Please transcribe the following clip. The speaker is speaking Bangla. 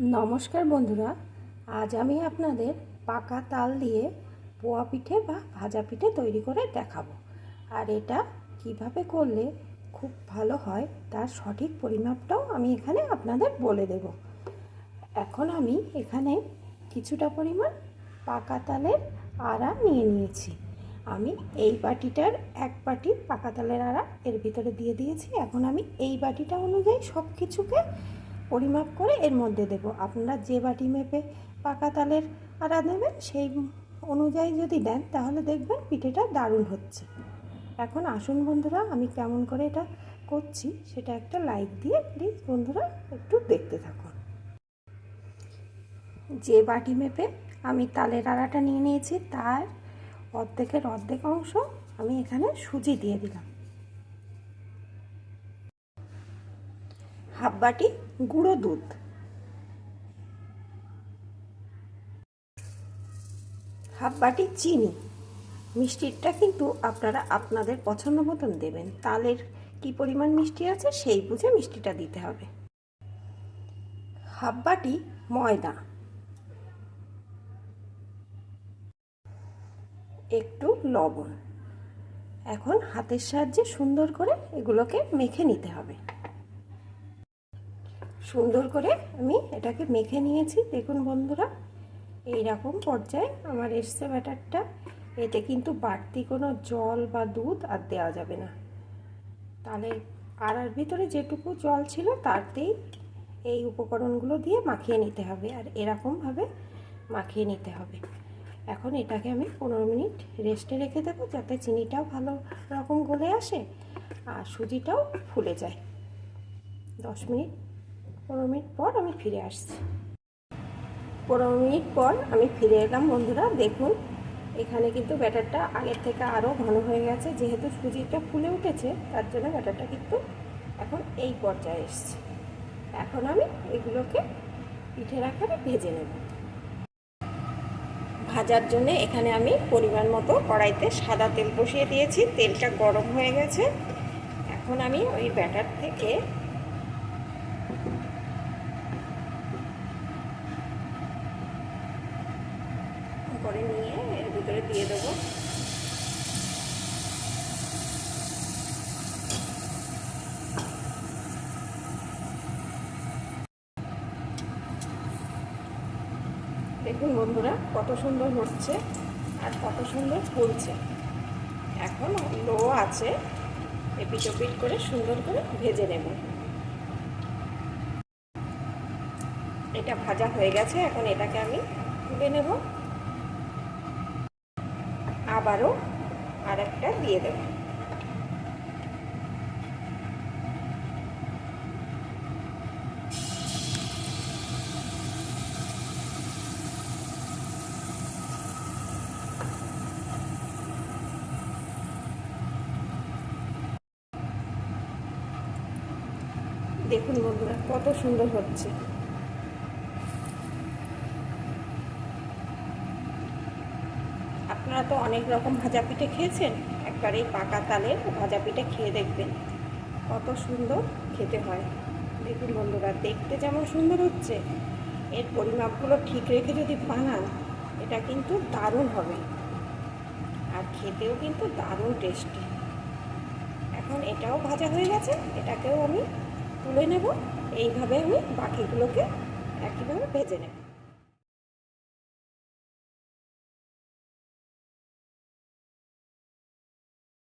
নমস্কার বন্ধুরা, আজ আমি আপনাদের পাকা তাল দিয়ে পোয়া পিঠে বা ভাজা পিঠে তৈরি করে দেখাবো। আর এটা কীভাবে করলে খুব ভালো হয় তার সঠিক পরিমাপটাও আমি এখানে আপনাদের বলে দেব। এখন আমি এখানে কিছুটা পরিমাণ পাকা তালের আড়া নিয়ে নিয়েছি। আমি এই বাটিটার এক বাটি পাকা তালের আড়া এর ভিতরে দিয়ে দিয়েছি। এখন আমি এই বাটিটা অনুযায়ী সব কিছুকে পরিমাপ করে এর মধ্যে দেব। আপনারা যে বাটি মেপে পাকা তালের আড়া দেবেন সেই অনুযায়ী যদি দেন, তাহলে দেখবেন পিঠেটা দারুণ হচ্ছে। এখন আসুন বন্ধুরা, আমি কেমন করে এটা করছি, সেটা একটা লাইক দিয়ে প্লিজ বন্ধুরা একটু দেখতে থাকুন। যে বাটি মেপে আমি তালের আড়াটা নিয়ে নিয়েছি, তার অর্ধেকের অর্ধেক অংশ আমি এখানে সুজি দিয়ে দিলাম। হাফ বাটি গুঁড়ো দুধ। হাফ বাটি চিনি। মিষ্টিটা কিন্তু আপনারা আপনাদের পছন্দ মতন দেবেন। তালের কি পরিমাণ মিষ্টি আছে সেই বুঝে মিষ্টিটা দিতে হবে। হাফ বাটি ময়দা। একটু লবণ। এখন হাতের সাহায্যে সুন্দর করে এগুলোকে মেখে নিতে হবে। সুন্দর করে আমি এটাকে মেখে নিয়েছি। দেখুন বন্ধুরা এই রকম পর্যায়ে আমার এসছে ব্যাটারটা। এতে কিন্তু বাড়তি কোনো জল বা দুধ আর দেওয়া যাবে না। তাহলে আড়ার ভিতরে যেটুকু জল ছিল তাতেই এই উপকরণগুলো দিয়ে মাখিয়ে নিতে হবে আর এরকমভাবে মাখিয়ে নিতে হবে। এখন এটাকে আমি পনেরো মিনিট রেস্টে রেখে দেবো যাতে চিনিটাও ভালো রকম গলে আসে আর সুজিটাও ফুলে যায়। দশ মিনিট পনেরো মিনিট পর আমি ফিরে আসছি। পনেরো মিনিট পর আমি ফিরে এলাম, বন্ধুরা, দেখুন, এখানে কিন্তু ব্যাটারটা আগের থেকে আরও ঘন হয়ে গেছে। যেহেতু সুজিটা ফুলে উঠেছে, তার জন্য ব্যাটারটা কিন্তু এখন এই পর্যায়ে এসছে। এখন আমি এগুলোকে পিঠের আকারে ভেজে নেব। ভাজার জন্য এখানে আমি পরিমাণ মতো কড়াইতে সাদা তেল বসিয়ে দিয়েছি। তেলটা গরম হয়ে গেছে। এখন আমি ওই ব্যাটার থেকে করে নিয়ে এর ভিতরে দিয়ে দেবো। দেখুন বন্ধুরা, কত সুন্দর হচ্ছে আর কত সুন্দর ফুলছে। এখন লো আছে এপিট ওপিট করে সুন্দর করে ভেজে নেব। এটা ভাজা হয়ে গেছে, এখন এটাকে আমি তুলে নেব। আবারও আর একটা দিয়ে দেব। দেখুন বন্ধুরা কত সুন্দর হচ্ছে। আপনারা তো অনেক রকম ভাজা পিঠে খেয়েছেন, একবার এই পাকা তালের ভাজা পিঠে খেয়ে দেখবেন। কত সুন্দর খেতে হয়। দেখুন বন্ধুরা, দেখতে যেমন সুন্দর হচ্ছে, এর পরিমাপগুলো ঠিক রেখে যদি বানান, এটা কিন্তু দারুণ হবে। আর খেতেও কিন্তু দারুণ টেস্টি। এখন এটাও ভাজা হয়ে গেছে, এটাকেও আমি তুলে নেব, এইভাবে আমি বাকিগুলোকে একইভাবে ভেজে নেব।